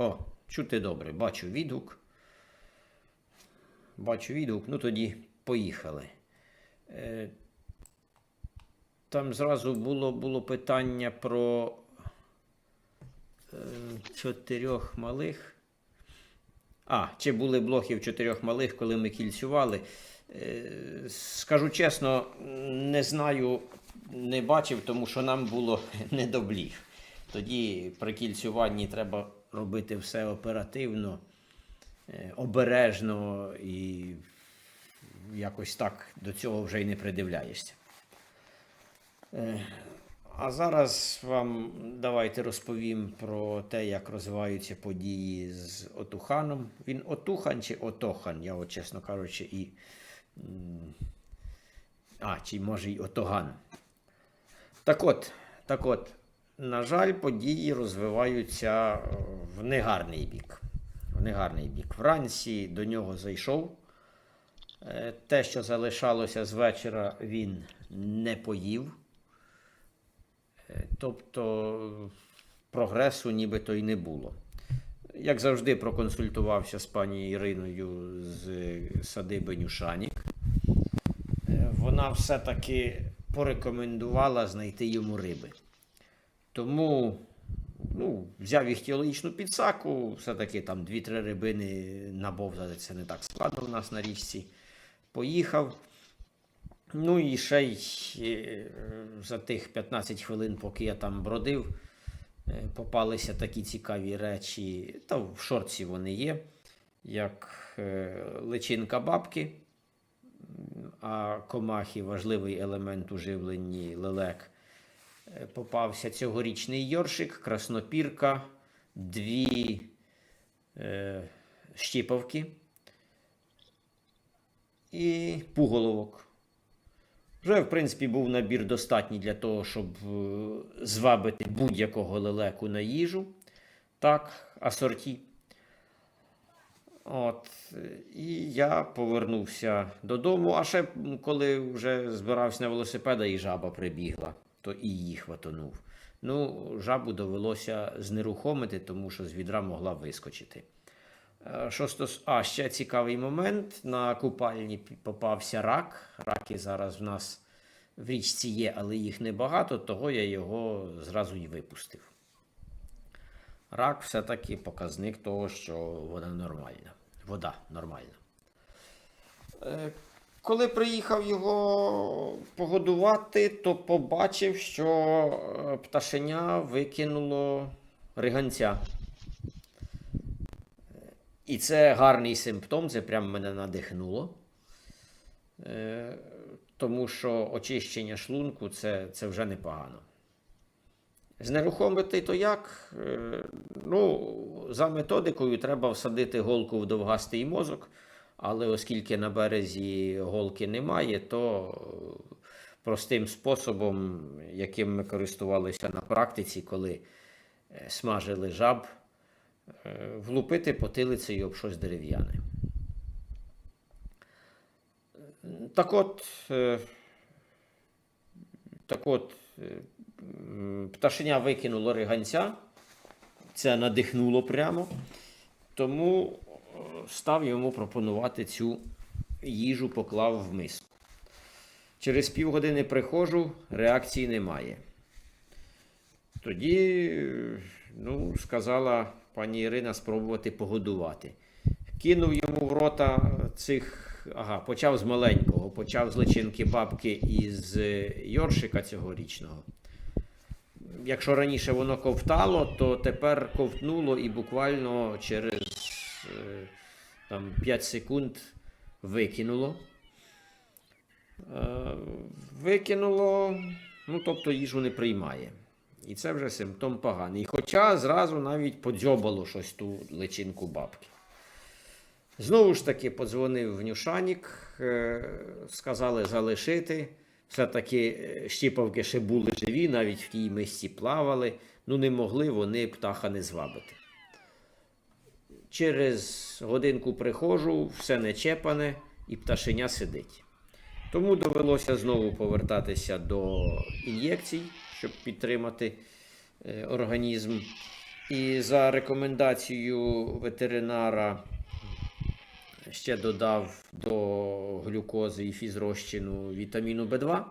О, чути добре, бачу відгук. Бачу відгук, ну тоді поїхали. Е, там зразу було, було питання про е, чотирьох малих. А, чи були блохи в чотирьох малих, коли ми кільцювали? Е, скажу чесно, не знаю, не бачив, тому що нам було не до бліг. Тоді при кільцюванні треба робити все оперативно, е, обережно і якось так до цього вже й не придивляєшся. Е, А зараз вам давайте розповім про те, як розвиваються події з Отуханом. Він Отухан чи Отохан, я, от, чесно кажучи, і. А, чи може й Отоган. Так от, так от, на жаль, події розвиваються е, в негарний бік. В негарний бік. Вранці до нього зайшов. Е, Те, що залишалося з вечора, він не поїв. Е, Тобто прогресу нібито й не було. Як завжди, проконсультувався з пані Іриною з садиби Нюшанік. Вона все-таки порекомендувала знайти йому риби. Тому ну, взяв іхтіологічну підсаку, все-таки там 2-3 рибини набовтати це не так складно у нас на річці. Поїхав. Ну і ще й е, за тих 15 хвилин, поки я там бродив, е, попалися такі цікаві речі. Та в шорці вони є, як е, личинка бабки, а комахи важливий елемент у лелек. Е, Попався цьогорічний йоршик, краснопірка, дві е, щіпавки і пуголовок. Вже, в принципі, був набір достатній для того, щоб е, звабити будь-якого лелеку на їжу. Так, асорті. От, і я повернувся додому. А ще коли вже збирався на велосипеда, і жаба прибігла, то і її хватонув. Ну, жабу довелося знерухомити, тому що з відра могла вискочити. Е, Що. А, ще цікавий момент. На купальні попався рак. Раки зараз в нас в річці є, але їх небагато, того я його зразу й випустив. Рак все-таки показник того, що вода нормальна. Вода нормальна. Коли приїхав його погодувати, то побачив, що е, пташеня викинуло риганця. І це гарний симптом, це прям мене надихнуло. Е, тому що очищення шлунку це, це вже непогано. Знерухомити то як? Е, ну, за методикою треба всадити голку в довгастий мозок, але оскільки на березі голки немає, то е, простим способом, яким ми користувалися на практиці, коли е, смажили жаб, е, влупити потилицею об щось дерев'яне. Так от, так от, пташеня викинуло риганця, це надихнуло прямо, тому став йому пропонувати цю їжу, поклав в миску. Через півгодини приходжу, реакції немає. Тоді, ну, сказала пані Ірина спробувати погодувати. Кинув йому в рота цих. Ага, почав з маленького, почав з личинки бабки із е, Йоршика цьогорічного. Якщо раніше воно ковтало, то тепер ковтнуло і буквально через там, 5 секунд викинуло. Е, викинуло, ну тобто їжу не приймає. І це вже симптом поганий. Хоча зразу навіть подзьобало щось ту личинку бабки. Знову ж таки, подзвонив в Нюшанік, е, сказали залишити. Все-таки е, щіпавки ще були живі, навіть в тій мисці плавали. Ну, не могли вони птаха не звабити. Через годинку приходжу, все не чепане, і пташеня сидить. Тому довелося знову повертатися до ін'єкцій, щоб підтримати е, організм. І за рекомендацією ветеринара ще додав до глюкози і фізрозчину вітаміну В2.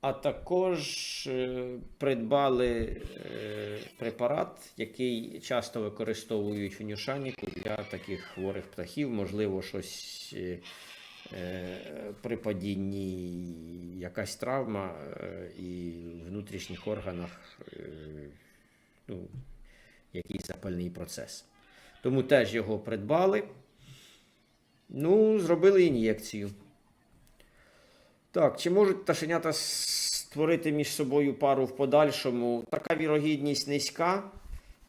А також е, придбали е, препарат, який часто використовують в нюшаніку для таких хворих птахів. Можливо, щось е, при падінні якась травма і в внутрішніх органах ну, якийсь запальний процес. Тому теж його придбали. Ну, зробили ін'єкцію. Так, чи можуть пташенята створити між собою пару в подальшому? Така вірогідність низька,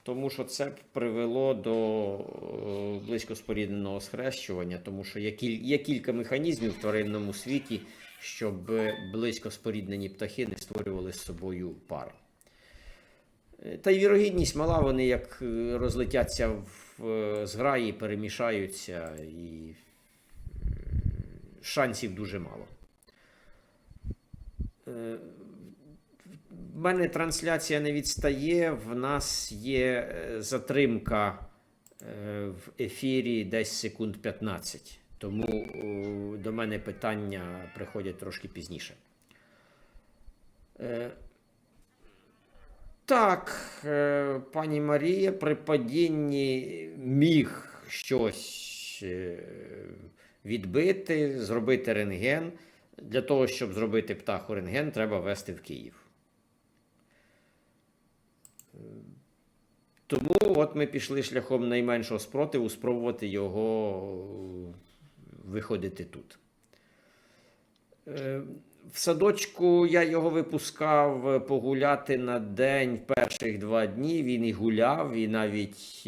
тому що це привело до е, близькоспорідненого схрещування, тому що є, кіль- є кілька механізмів в тваринному світі, щоб близькоспоріднені птахи не створювали з собою пари. Е, Та й вірогідність мала, вони як е, розлетяться в зграї, перемішаються, і шансів дуже мало. Е, В мене трансляція не відстає. В нас є е, затримка е, в ефірі десь секунд 15. Тому до мене питання приходять трошки пізніше. Так, пані Марія, при падінні міг щось відбити, зробити рентген. Для того, щоб зробити птаху рентген, треба везти в Київ. Тому от ми пішли шляхом найменшого спротиву спробувати його е, виходити тут. Е, В садочку я його випускав е, погуляти на день перших два дні. Він і гуляв, і навіть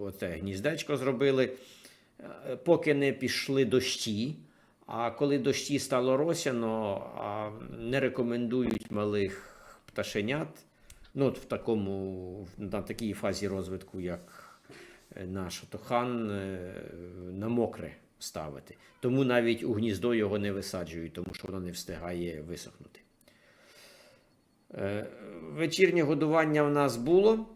оце гніздечко зробили, поки не пішли дощі. А коли дощі стало росяно, а не рекомендують малих пташенят, ну, от в такому, на такій фазі розвитку, як е, наш отохан, е, на мокре ставити. Тому навіть у гніздо його не висаджують, тому що воно не встигає висохнути. Е, Вечірнє годування в нас було.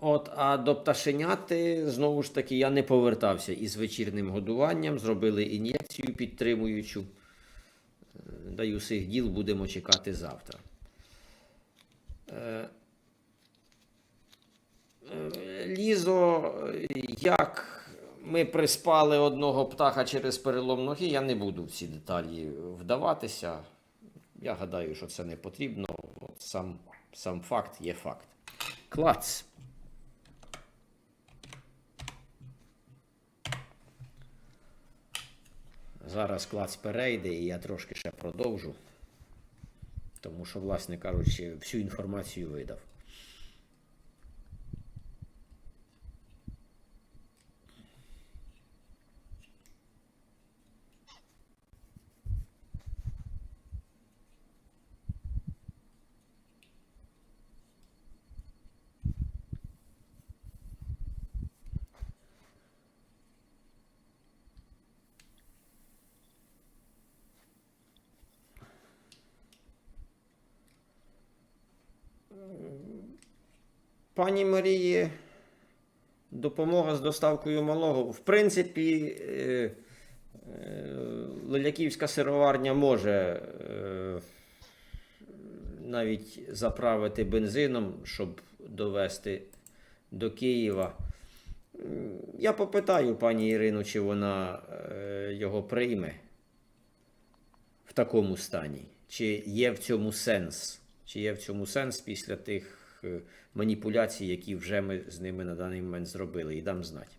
От, а до пташеняти, знову ж таки, я не повертався із вечірним годуванням. Зробили ін'єкцію підтримуючу. Е, Даю сих діл, будемо чекати завтра. Е, е, Лізо, як ми приспали одного птаха через перелом ноги, я не буду в ці деталі вдаватися. Я гадаю, що це не потрібно. От Сам, сам факт є факт. Клац. Зараз клац перейде, і я трошки ще продовжу. Тому що, власне кажучи, всю інформацію видав. Пані Марії, допомога з доставкою малого. В принципі, е, е, сироварня може е, навіть заправити бензином, щоб довести до Києва. Я попитаю пані Ірину, чи вона його прийме в такому стані. Чи є в цьому сенс? Чи є в цьому сенс після тих маніпуляцій, які вже ми з ними на даний момент зробили, і дам знати.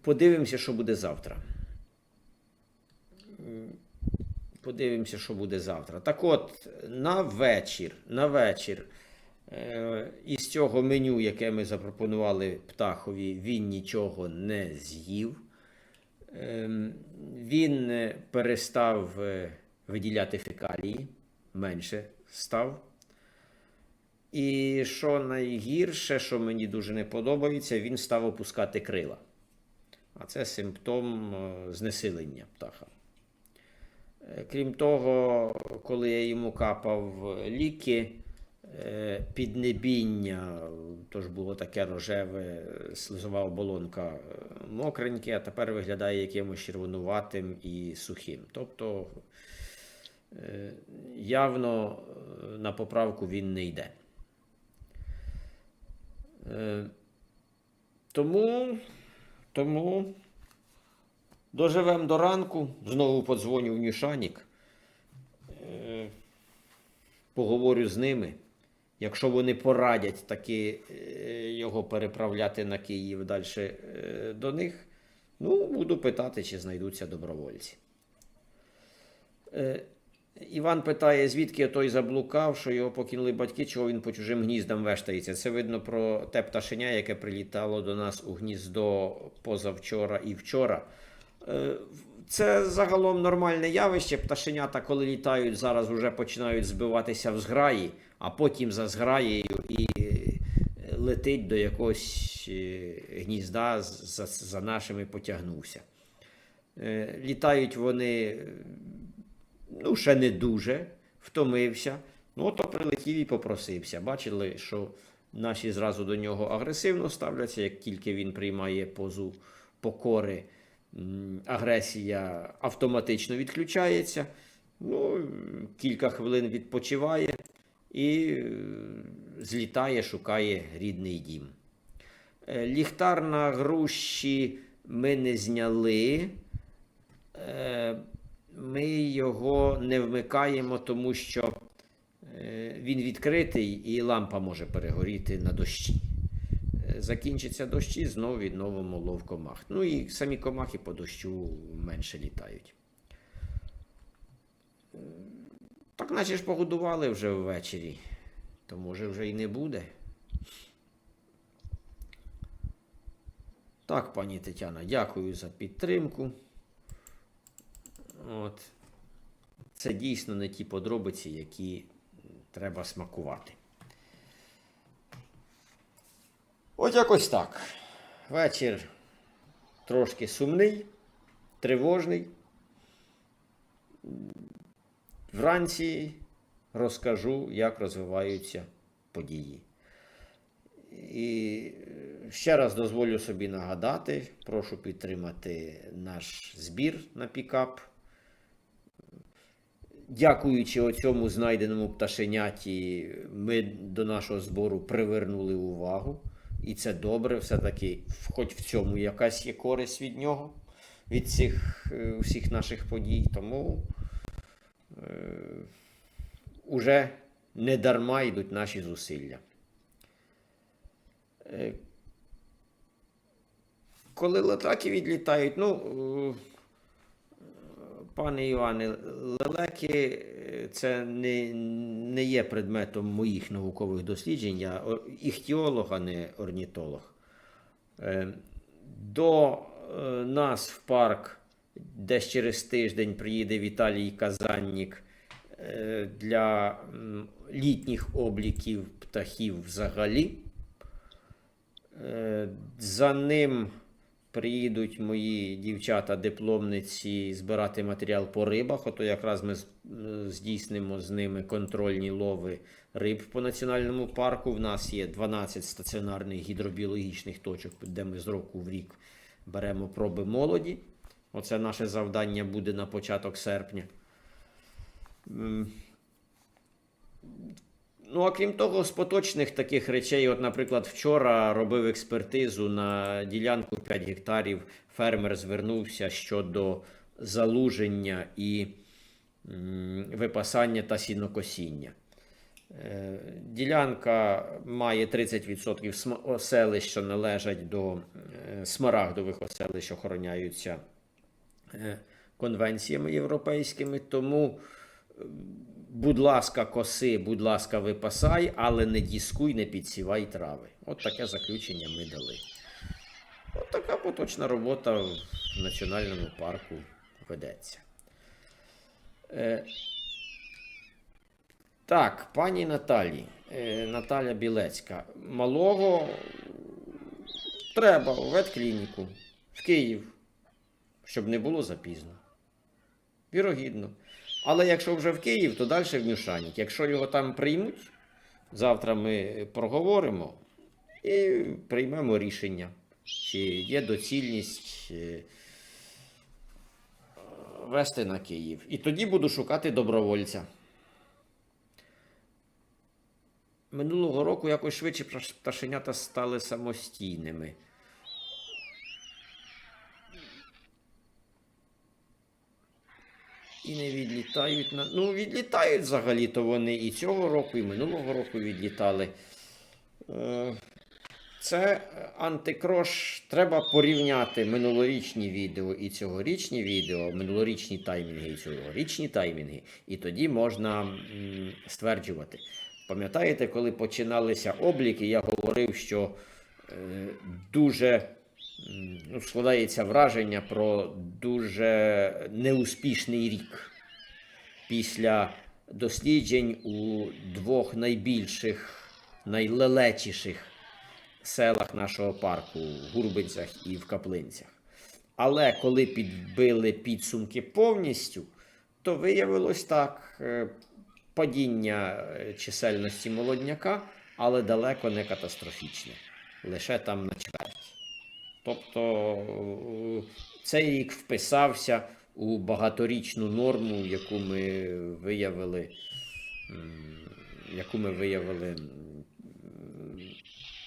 Подивимося, що буде завтра. Подивимося, що буде завтра. Так от, на вечір, на вечір, е, із цього меню, яке ми запропонували птахові, він нічого не з'їв. Ем, Він е, перестав е, виділяти фекалії, менше став. І що найгірше, що мені дуже не подобається, він став опускати крила. А це симптом е, знесилення птаха. Е, Крім того, коли я йому капав ліки, е, піднебіння, тож було таке рожеве, слизова оболонка мокреньке, а тепер виглядає якимось червонуватим і сухим. Тобто явно на поправку він не йде. Е, Тому, тому доживемо до ранку. Знову подзвоню в Нішанік. Е, Поговорю з ними. Якщо вони порадять таки е, його переправляти на Київ далі до них, ну, буду питати, чи знайдуться добровольці. Іван питає, звідки той заблукав, що його покинули батьки, чого він по чужим гніздам вештається. Це видно про те пташеня, яке прилітало до нас у гніздо позавчора і вчора. Е, Це загалом нормальне явище. Пташенята, коли літають, зараз вже починають збиватися в зграї, а потім за зграєю і е, летить до якогось е, гнізда, за, нашими потягнувся. Літають вони ну, ще не дуже, втомився. Ну, то прилетів і попросився. Бачили, що наші зразу до нього агресивно ставляться, як тільки він приймає позу покори, агресія автоматично відключається. Ну, кілька хвилин відпочиває і е, злітає, шукає рідний дім. Е, Ліхтар на груші ми не зняли. Ми його не вмикаємо, тому що е, він відкритий і лампа може перегоріти на дощі. Е, Закінчиться дощі, знову відновимо лов комах. Ну і самі комахи по дощу менше літають. Е, Так наче ж погодували вже ввечері, то може вже і не буде. Так, пані Тетяна, дякую за підтримку. От. Це дійсно не ті подробиці, які треба смакувати. От якось так. Вечір трошки сумний, тривожний. Вранці розкажу, як розвиваються події. І ще раз дозволю собі нагадати, прошу підтримати наш збір на пікап. Дякуючи оцьому знайденому пташеняті, ми до нашого збору привернули увагу. І це добре, все-таки, хоч в цьому якась є користь від нього, від цих е, всіх наших подій. Тому е, уже не дарма йдуть наші зусилля. Е, Коли летаки відлітають, ну, е, пане Іване, лелеки е, це не, не є предметом моїх наукових досліджень. Я іхтіолог, а не орнітолог. Е, До е, нас в парк десь через тиждень приїде Віталій Казаннік для літніх обліків птахів взагалі. За ним приїдуть мої дівчата-дипломниці збирати матеріал по рибах. Ото якраз ми е, здійснимо з ними контрольні лови риб по національному парку. В нас є 12 стаціонарних гідробіологічних точок, де ми з року в рік беремо проби молоді. Оце наше завдання буде на початок серпня. Ну, а крім того, з поточних таких речей, от, наприклад, вчора робив експертизу на ділянку 5 гектарів. Фермер звернувся щодо залуження і випасання та сінокосіння. Е, Ділянка має 30% см- оселищ, що належать до е, смарагдових оселищ, що охороняються е, конвенціями європейськими. Тому будь ласка, коси, будь ласка, випасай, але не діскуй, не підсівай трави. От таке заключення ми дали. От така поточна робота в національному парку ведеться. Е, так, пані Наталі, е, Наталя Білецька. Малого треба у ветклініку в Київ, щоб не було запізно. Вірогідно. Але якщо вже в Київ, то далі в Нюшанік. Якщо його там приймуть, Завтра ми проговоримо і приймемо рішення, чи є доцільність е, вести на Київ. І тоді буду шукати добровольця. Минулого року якось швидше пташенята стали самостійними. І не відлітають на. Ну, відлітають взагалі-то вони і цього року, і минулого року відлітали. Е, Це антикрош. Треба порівняти минулорічні відео і цьогорічні відео, минулорічні таймінги і цьогорічні таймінги, і тоді можна стверджувати. Пам'ятаєте, коли починалися обліки, я говорив, що е, дуже ну, складається враження про дуже неуспішний рік після досліджень у двох найбільших, найлелечіших селах нашого парку в Гурбинцях і в Каплинцях. Але коли підбили підсумки повністю, то виявилось так е, падіння е, чисельності молодняка, але далеко не катастрофічне. Лише там на чверть. Тобто е, цей рік вписався у багаторічну норму, яку ми виявили, яку ми виявили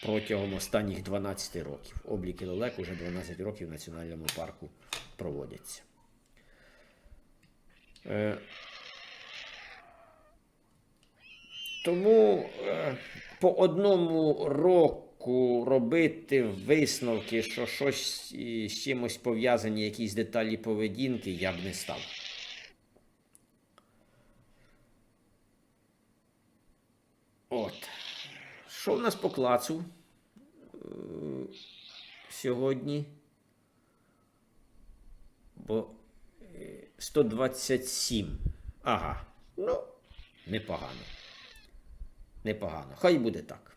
протягом останніх 12 років. Обліки лелек уже 12 років в національному парку проводяться. Е, Тому е, по одному року робити висновки, що щось із чимось пов'язані, якісь деталі поведінки, я б не став. От. Що в нас по клацу е, сьогодні? Бо е, 127. Ага. Ну, непогано. Непогано. Хай буде так.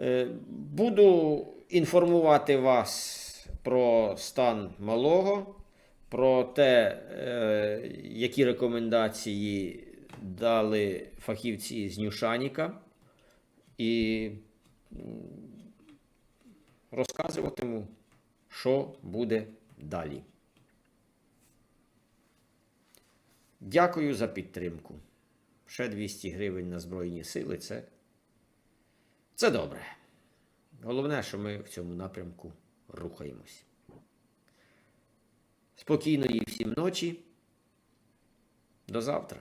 Е, Буду інформувати вас про стан малого, про те, е, які рекомендації дали фахівці з Нюшаніка. І розказуватиму, що буде далі. Дякую за підтримку. Ще 200 гривень на Збройні сили це, це добре. Головне, що ми в цьому напрямку рухаємось. Спокійної всім ночі. До завтра.